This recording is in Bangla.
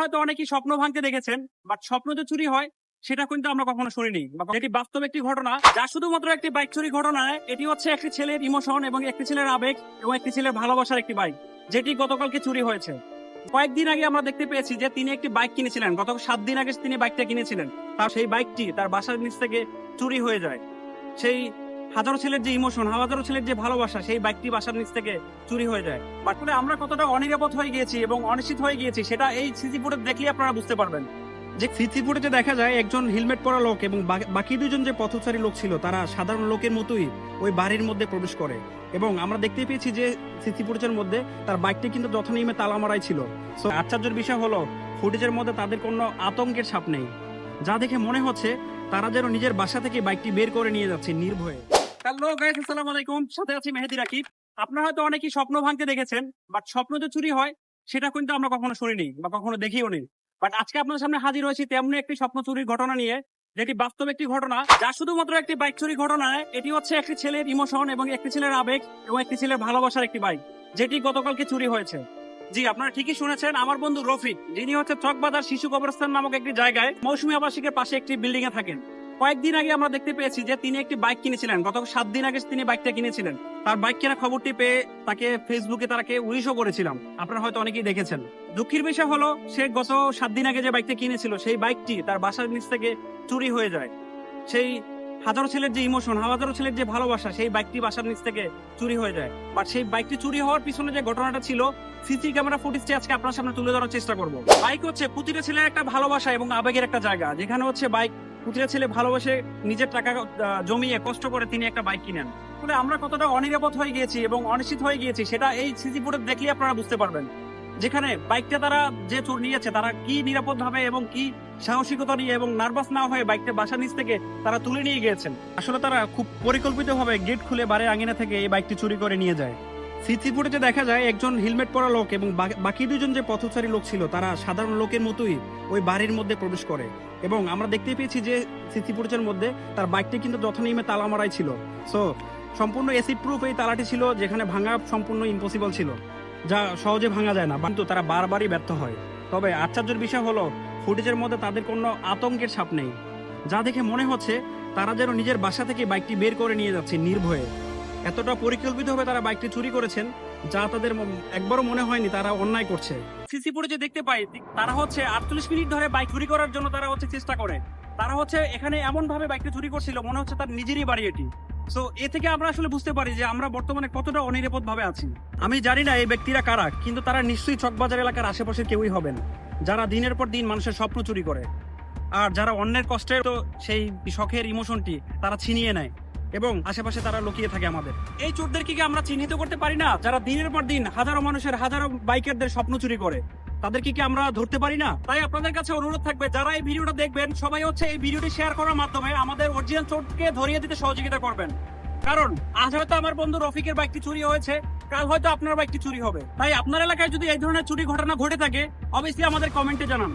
হয়তো অনেকেই স্বপ্ন ভাঙতে দেখেছেন বাট স্বপ্ন যে চুরি হয়, সেটা কিন্তু আমরা কখনো শুনিনি। এটি বাস্তব একটি ঘটনা, যা শুধুমাত্র একটি বাইক চুরি ঘটনা এটি হচ্ছে একটি ছেলের ইমোশন এবং একটি ছেলের আবেগ এবং একটি ছেলের ভালোবাসার একটি বাইক যেটি গতকালকে চুরি হয়েছে। কয়েকদিন আগে আমরা দেখতে পেয়েছি যে তিনি একটি বাইক কিনেছিলেন। গত সাত দিন আগে তিনি বাইকটা কিনেছিলেন। তার সেই বাইকটি তার বাসার নিচ থেকে চুরি হয়ে যায়। সেই হাজারো ছেলের যে ইমোশন হাজারো ছেলের যে ভালোবাসা, সেই বাইকটি বাসার নিচ থেকে চুরি হয়ে যায়। বাট আমরা কতটা অনিরাপদ হয়ে গিয়েছি এবং অনিশ্চিত হয়ে গিয়েছি, সেটা এই সিসি ফুটেজ দেখলে আপনারা বুঝতে পারবেন। যে সিসি ফুটেজে দেখা যায় একজন হেলমেট পরা লোক এবং বাকি দুজন যে পথচারী লোক ছিল, তারা সাধারণ লোকের মতোই ওই বাড়ির মধ্যে প্রবেশ করে। এবং আমরা দেখতে পেয়েছি যে সিসি ফুটেজের মধ্যে তার বাইকটি কিন্তু যথানিয়মে তালা মারাই ছিল। সো আশ্চর্যের বিষয় হলো, ফুটেজের মধ্যে তাদের কোনো আতঙ্কের ছাপ নেই। যা দেখে মনে হচ্ছে তারা যেন নিজের বাসা থেকে বাইকটি বের করে নিয়ে যাচ্ছে নির্ভয়ে। হ্যালো গাইস আসসালামু আলাইকুম। সাথে আছি মেহেদি রাকিব। আপনারা হয়তো অনেকেই স্বপ্ন ভাঙতে দেখেছেন বাট স্বপ্ন যে চুরি হয়, সেটা কিন্তু আমরা কখনো শুনিনি বা কখনো দেখিও নি। বাট আজকে আপনাদের সামনে হাজির হয়েছি তেমনি একটি স্বপ্ন চুরির ঘটনা নিয়ে, যেটি বাস্তব একটি ঘটনা, যা শুধুমাত্র একটি বাইক চুরি ঘটনা এটি হচ্ছে একটি ছেলের ইমোশন এবং একটি ছেলের আবেগ এবং একটি ছেলের ভালোবাসার একটি বাইক যেটি গতকালকে চুরি হয়েছে। জি, আপনারা ঠিকই শুনেছেন, আমার বন্ধু রফিক, যিনি হচ্ছে চকবাজার শিশু কবরস্থান নামক একটি জায়গায় মৌসুমী আবাসিকের পাশে একটি বিল্ডিং এ থাকেন। কয়েকদিন আগে আমরা দেখতে পেয়েছি যে তিনি একটি বাইক কিনেছিলেন। গত সাত দিন আগে তিনি বাইকটা কিনেছিলেন। তার বাইক কেনার খবরটি পেয়ে তাকে ফেসবুকে তাকে উইশও করেছিলাম। আপনারা হয়তো অনেকেই দেখেছেন। দুঃখের বিষয় হলো, সে গত সাত দিন আগে যে বাইকটা কিনেছিল, সেই বাইকটি তার বাসার নিচ থেকে চুরি হয়ে যায়। সেই হাজারো ছেলের যে ইমোশন হাজারো ছেলের যে ভালোবাসা, সেই বাইকটি বাসার নিচ থেকে চুরি হয়ে যায়। বাট সেই বাইকটি চুরি হওয়ার পিছনে যে ঘটনাটা ছিল সিসি ক্যামেরা ফুটেজটি আজকে আপনার সামনে তুলে ধরার চেষ্টা করব। বাইক হচ্ছে প্রতিটা ছেলের একটা ভালোবাসা এবং আবেগের একটা জায়গা। যেখানে হচ্ছে বাইক প্রতিটা ছেলে ভালোবাসে নিজের টাকা জমিয়ে কষ্ট করে তিনি একটা বাইক কিনেন। আমরা কতটা অনিরাপদ হয়ে গিয়েছি এবং অনিশ্চিত হয়ে গিয়েছি, সেটা এই সিসি ফুটেজ দেখলে আপনারা বুঝতে পারবেন। যেখানে বাইকটা তারা যে চোর নিয়েছে, তারা কি নিরাপদ ভাবে এবং কি সাহসিকতা নিয়ে এবং নার্ভাস না হয়ে বাইকটা বাসা নিচ থেকে তারা তুলে নিয়ে গিয়েছেন? আসলে তারা খুব পরিকল্পিত ভাবে গেট খুলে বাড়ির আঙিনা থেকে এই বাইকটি চুরি করে নিয়ে যায়। সিসি ফুটেজে দেখা যায় একজন হেলমেট পরা লোক এবং বাকি দুজন যে পথচারী লোক ছিল, তারা সাধারণ লোকের মতোই ওই বাড়ির মধ্যে প্রবেশ করে এবং আমরা দেখতে পেয়েছি যে সিসি ফুটেজের মধ্যে তার বাইকটি কিন্তু যথানিয়মে তালা মারাই ছিল। সো সম্পূর্ণ এসিড প্রুফ এই তালাটি ছিল, যেখানে ভাঙা সম্পূর্ণ ইম্পসিবল ছিল। যা সহজে ভাঙা যায় না, কিন্তু তারা বারবারই ব্যর্থ হয়। তবে আশ্চর্যের বিষয় হলো, ফুটেজের মধ্যে তাদের কোনো আতঙ্কের ছাপ নেই। যা দেখে মনে হচ্ছে, তারা যেন নিজের বাসা থেকে বাইকটি বের করে নিয়ে যাচ্ছে নির্ভয়ে। এতটা পরিকল্পিতভাবে তারা বাইকটি চুরি করেছেন, যা তাদের একবারও মনে হয়নি তারা অন্যায় করছে। সিসি ফুটেজে দেখতে পাই, তারা হচ্ছে আটচল্লিশ মিনিট ধরে বাইক চুরি করার জন্য তারা হচ্ছে চেষ্টা করে। তারা হচ্ছে এখানে এমন ভাবে বাইকটা চুরি করছিল, মনে হচ্ছে তার নিজেরই বাড়ি এটি। সো এ থেকে আমরা আসলে বুঝতে পারি যে আমরা বর্তমানে কতটা অনিরাপদ ভাবে আছি। আমি জানি না এই ব্যক্তিরা কারা, কিন্তু তারা নিশ্চয়ই চকবাজার এলাকার আশেপাশে কেউই হবেন, যারা দিনের পর দিন মানুষের স্বপ্ন চুরি করে। আর যারা অন্যের কষ্টের তো সেই শখের ইমোশনটি তারা ছিনিয়ে নেয়, এবং আশেপাশে তারা লুকিয়ে থাকে আমাদের। এই চোরদেরকে আমরা চিহ্নিত করতে পারি না, যারা দিনের পর দিন হাজারো মানুষের হাজারো বাইকারদের স্বপ্ন চুরি করে? তাদেরকে কি আমরা ধরতে পারি না? তাই আপনাদের কাছে অনুরোধ থাকবে, যারা এই ভিডিওটা দেখবেন, সবাই হচ্ছে এই ভিডিওটি শেয়ার করার মাধ্যমে আমাদের অরিজিনাল চোরকে ধরিয়ে দিতে সহযোগিতা করবেন। কারণ, আজ হয়তো আমার বন্ধু রফিকের বাইকটি চুরি হয়েছে, কাল হয়তো আপনার বাইকটি চুরি হবে। তাই আপনার এলাকায় যদি এই ধরনের চুরি ঘটনা ঘটে থাকে, অবশ্যই আমাদের কমেন্টে জানান।